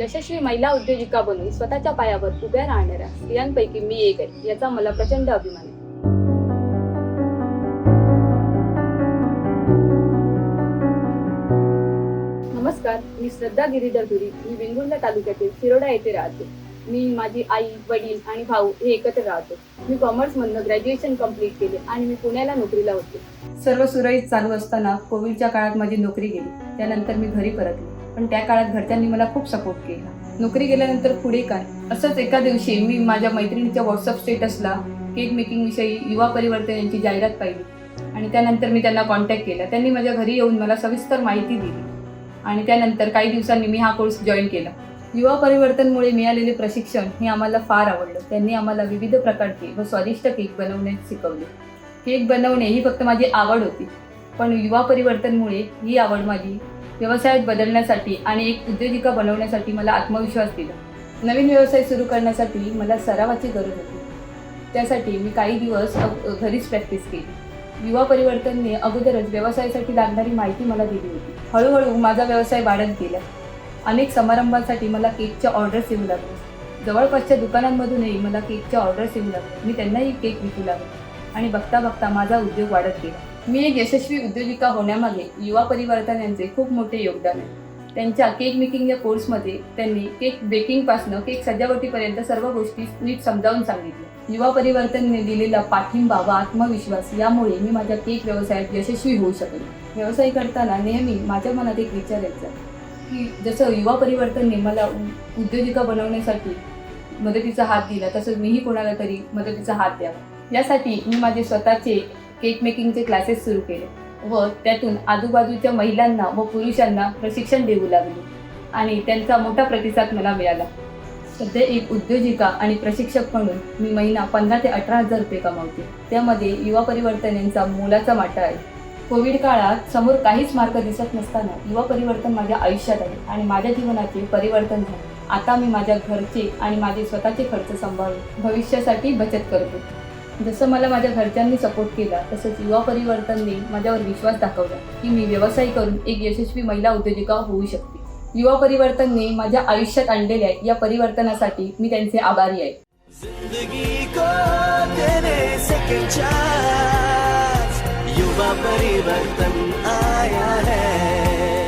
यशस्वी महिला उद्योजिका बनून स्वतःच्या पायावर उभ्या राहणाऱ्या स्त्रियांपैकी मी एक आहे याचा मला प्रचंड अभिमान आहे. नमस्कार मी श्रद्धा गिरीधर धुरी मी वेंगुर्ला तालुक्यातील शिरोडा येथे राहते. मी माझी आई वडील आणि भाऊ हे एकत्र राहतो. मी कॉमर्समधनं ग्रॅज्युएशन कंप्लीट केले आणि मी पुण्याला नोकरीला होते. सर्व सुरळीत चालू असताना कोविडच्या काळात माझी नोकरी गेली. त्यानंतर मी घरी परतले. पण त्या काळात घरच्यांनी मला खूप सपोर्ट केला. नोकरी गेल्यानंतर पुढे काय? असंच एका दिवशी मी माझ्या मैत्रिणीच्या व्हॉट्सअप स्टेटसला केक मेकिंग विषयी युवा परिवर्तन यांची जाहिरात पाहिली. आणि त्यानंतर मी त्यांना कॉन्टॅक्ट केला. त्यांनी माझ्या घरी येऊन मला सविस्तर माहिती दिली. आणि त्यानंतर काही दिवसांनी मी हा कोर्स जॉईन केला. युवा परिवर्तनमुळे मिळालेले प्रशिक्षण हे आम्हाला फार आवडलं. त्यांनी आम्हाला विविध प्रकारचे व स्वादिष्ट केक बनवण्यास शिकवले. केक बनवणे ही फक्त माझी आवड होती. पण युवा परिवर्तनमुळे ही आवड माझी व्यवसायात बदलण्यासाठी आणि एक उद्योजिका बनवण्यासाठी मला आत्मविश्वास दिला. नवीन व्यवसाय सुरू करण्यासाठी मला सरावाची गरज होती. त्यासाठी मी काही दिवस घरीच प्रॅक्टिस केली. युवा परिवर्तनने अगोदरच व्यवसायासाठी लागणारी माहिती मला दिली होती. हळूहळू माझा व्यवसाय वाढत गेला. अनेक समारंभांसाठी मला केकच्या ऑर्डर्स येऊ लागल्या जवळपासच्या दुकानांमधूनही मला केकच्या ऑर्डर्स येऊ लागल्या मी त्यांनाही केक विकू लागले. आणि बघता बघता माझा उद्योग वाढत गेला. मी एक यशस्वी उद्योजिका होण्यामागे युवा परिवर्तन यांचे खूप मोठे योगदान आहे. त्यांच्या केक मेकिंग या कोर्समध्ये त्यांनी केक बेकिंगपासनं केक सजावटीपर्यंत सर्व गोष्टी नीट समजावून सांगितल्या. युवा परिवर्तनने दिलेला पाठिंबा व आत्मविश्वास यामुळे मी माझ्या केक व्यवसायात यशस्वी होऊ शकले व्यवसाय करताना नेहमी माझ्या मनात एक विचार यायचा की जसं युवा परिवर्तनने मला उ- उद्योजिका बनवण्यासाठी मदतीचा हात दिला तसंच मीही कोणाला तरी मदतीचा हात द्यावा. यासाठी मी माझे स्वतःचे केक मेकिंगचे क्लासेस सुरू केले व त्यातून आजूबाजूच्या महिलांना व पुरुषांना प्रशिक्षण देऊ लागले आणि त्यांचा मोठा प्रतिसाद मला मिळाला. सध्या एक उद्योजिका आणि प्रशिक्षक म्हणून मी महिना पंधरा ते अठरा हजार रुपये कमावते. त्यामध्ये युवा परिवर्तन यांचा मोलाचा वाटा आहे. कोविड काळात समोर काहीच मार्ग दिसत नसताना युवा परिवर्तन माझ्या आयुष्यात आहे आणि माझ्या जीवनाचे परिवर्तन झाले. आता मी माझ्या घरचे आणि माझे स्वतःचे खर्च सांभाळून भविष्यासाठी बचत करतो. जसं मला माझ्या घरच्यांनी सपोर्ट केला तसंच युवा परिवर्तनने माझ्यावर विश्वास दाखवला की मी व्यवसाय करून एक यशस्वी महिला उद्योजिका होऊ शकते. युवा परिवर्तनने माझ्या आयुष्यात आणलेल्या या परिवर्तनासाठी मी त्यांचे आभारी आहे. युवा परिवर्तन आया है.